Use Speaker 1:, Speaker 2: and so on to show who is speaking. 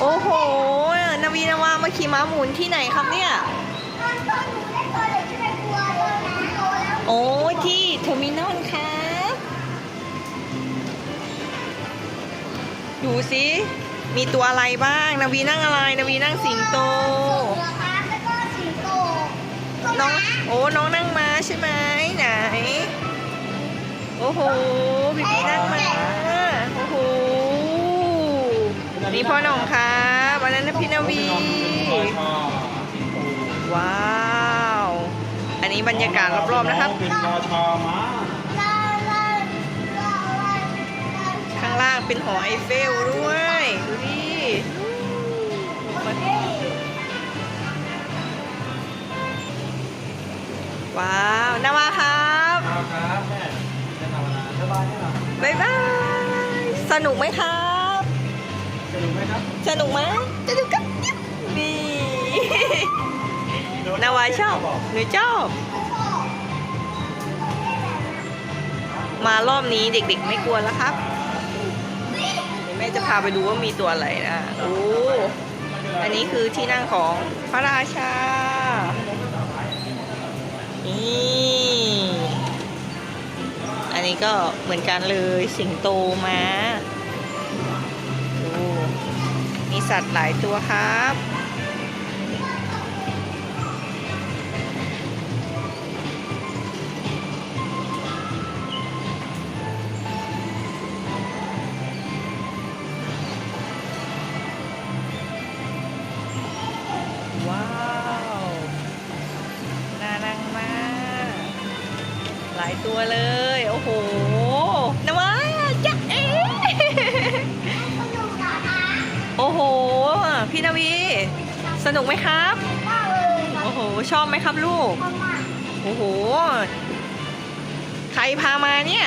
Speaker 1: โอ้โหนาวีนาวามาขี่ม้าหมุนที่ไหนครับเนี่ย
Speaker 2: โอ้
Speaker 1: ที่เทอร์มินอลครับดูสิ มีตัวอะไรบ้างนาวีนั่งอะไรนาวีนั่งสิงโต
Speaker 2: โตตัว
Speaker 1: น้อง
Speaker 2: ม้า
Speaker 1: โอ้ น้องนั่งม้าใช่ไหมไหน โอ้โหพี่พี่นั่งม้า โอ้โห นี่พ่อหน่องครั บอันนั้นนะพี่นาวี ว้าว อันนี้บรรยากาศรอบๆนะครับ
Speaker 3: เป็นราชาม้า
Speaker 2: ลาลาลาลา
Speaker 1: ข้างล่างเป็นหอไอเฟลด้วย ดูดิว้าวนาวาครับ
Speaker 3: ครับครับแม่จะทำอะไรสบายไหมล่ะ
Speaker 1: บ๊ายบาย สนุกไหมครับ
Speaker 3: สนุกไหม
Speaker 1: สนุกครับนี่นาวาชอบหนูชอบ มารอบนี้เด็กๆไม่กลัวแล้วครับเดี๋ยวแม่จะพาไปดูว่ามีตัวอะไรนะโอ้อันนี้คือที่นั่งของพระราชา นี่ อันนี้ก็เหมือนกันเลยสิงโตมา้าดูมี สัตว์หลายตัวครับว้าวน่ารังมากหลายตัวเลย โอ้โห โอ้โห พี่นาวี สนุกไหมครับ
Speaker 2: มากเลย
Speaker 1: โอ้โห ชอบไหมครับลูก โอ้โห ใครพามาเนี่ย